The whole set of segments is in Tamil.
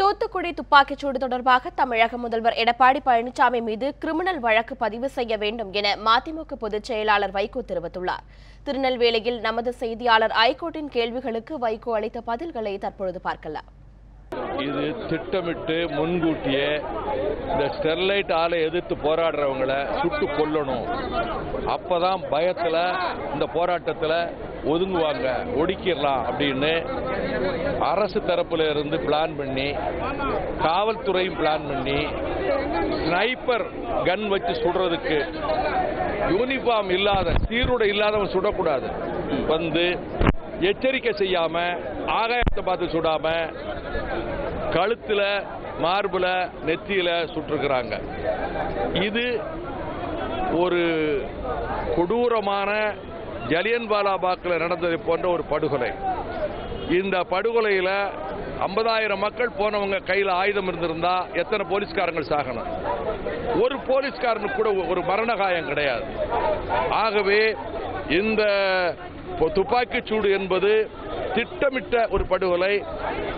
தூத்துக்குடி துப்பாக்கிச்சூடு தொடர்பாக தமிழக முதல்வர் எடப்பாடி பழனிசாமி மீது கிரிமினல் வழக்கு பதிவு செய்ய வேண்டும் என மதிமுக பொதுச் செயலாளர் வைகோ தெரிவித்துள்ளார். திருநெல்வேலியில் நமது செய்தியாளர் ஐகோர்ட்டின் கேள்விகளுக்கு வைகோ அளித்த பதில்களை தற்பொழுது பார்க்கலாம். இது திட்டமிட்டு முன்கூட்டியே இந்த ஸ்டெர்லைட் ஆலை எதிர்த்து போராடுறவங்கள சுட்டு கொல்லணும். அப்பதான் பயத்துல இந்த போராட்டத்துல ஒதுங்குவாங்க. ஒடுக்கிடலாம் அப்படின்னு அரசு தரப்புல இருந்து பிளான் பண்ணி காவல்துறையும் பிளான் பண்ணி ஸ்னைப்பர் கன் வச்சு சுடுறதுக்கு யூனிஃபார்ம் இல்லாத சீருடை இல்லாதவன் சுடக்கூடாது. வந்து எச்சரிக்கை செய்யாம ஆகாயத்தை பார்த்து சுடாம கழுத்துல மார்புல நெத்தியில சுட்டிருக்கிறாங்க. இது ஒரு கொடூரமான ஜலியன் வாலாபாக்கில் நடந்ததை போன்ற ஒரு படுகொலை. இந்த படுகொலையில் ஐம்பதாயிரம் மக்கள் போனவங்க கையில் ஆயுதம் இருந்திருந்தா எத்தனை போலீஸ்காரங்கள் சாகணும்? ஒரு போலீஸ்காரனுக்கு கூட ஒரு மரண காயம் கிடையாது. ஆகவே இந்த துப்பாக்கிச் சூடு என்பது திட்டமிட்ட ஒரு படுகொலை.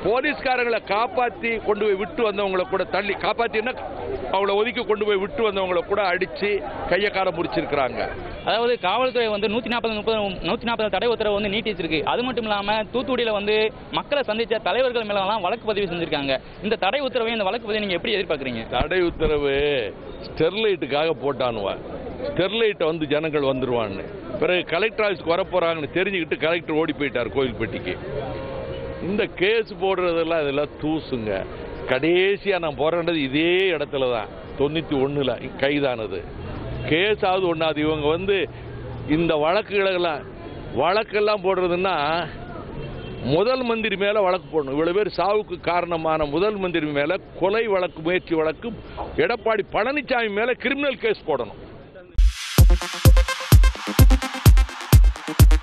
போலீஸ்காரங்களை காப்பாத்தி கொண்டு போய் விட்டு வந்தவங்களை கூட தள்ளி காப்பாத்தினா அவங்கள ஒதுக்கி கொண்டு போய் விட்டு வந்தவங்களை கூட அடிச்சு கையை காலம் முடிச்சிருக்கிறாங்க அதாவது காவல்துறை வந்து நூற்றி நாற்பது முப்பது நூற்றி நாற்பது தடை உத்தரவு வந்து நீட்டிச்சிருக்கு. அது மட்டும் இல்லாமல் தூத்துக்குடியில் வந்து மக்களை சந்திச்ச தலைவர்கள் மேலெல்லாம் வழக்கு பதிவு செஞ்சிருக்காங்க. இந்த தடை உத்தரவை இந்த வழக்கு பதிவு நீங்கள் எப்படி எதிர்பார்க்குறீங்க? தடை உத்தரவு ஸ்டெர்லைட்டுக்காக போட்டானுவன் ஸ்டெர்லைட்டை வந்து ஜனங்கள் வந்துடுவான்னு பிறகு கலெக்டர் ஆஃபீஸ்க்கு வரப்போறாங்கன்னு தெரிஞ்சுக்கிட்டு கலெக்டர் ஓடி போயிட்டார் கோயில்பட்டிக்கு இந்த கேஸ் போடுறதெல்லாம் இதெல்லாம் தூசுங்க. கடைசியாக நான் போராண்டது இதே இடத்துல தான் தொண்ணூற்றி ஒன்றில் கைதானது கேஸாவது ஒன்றாது இவங்க வந்து இந்த வழக்குகளெல்லாம் வழக்கெல்லாம் போடுறதுன்னா முதல் மந்திரி மேலே வழக்கு போடணும். இவ்வளோ பேர் சாவுக்கு காரணமான முதல் மந்திரி மேல கொலை வழக்கு முயற்சி வழக்கு எடப்பாடி பழனிசாமி மேலே கிரிமினல் கேஸ் போடணும். Thank you.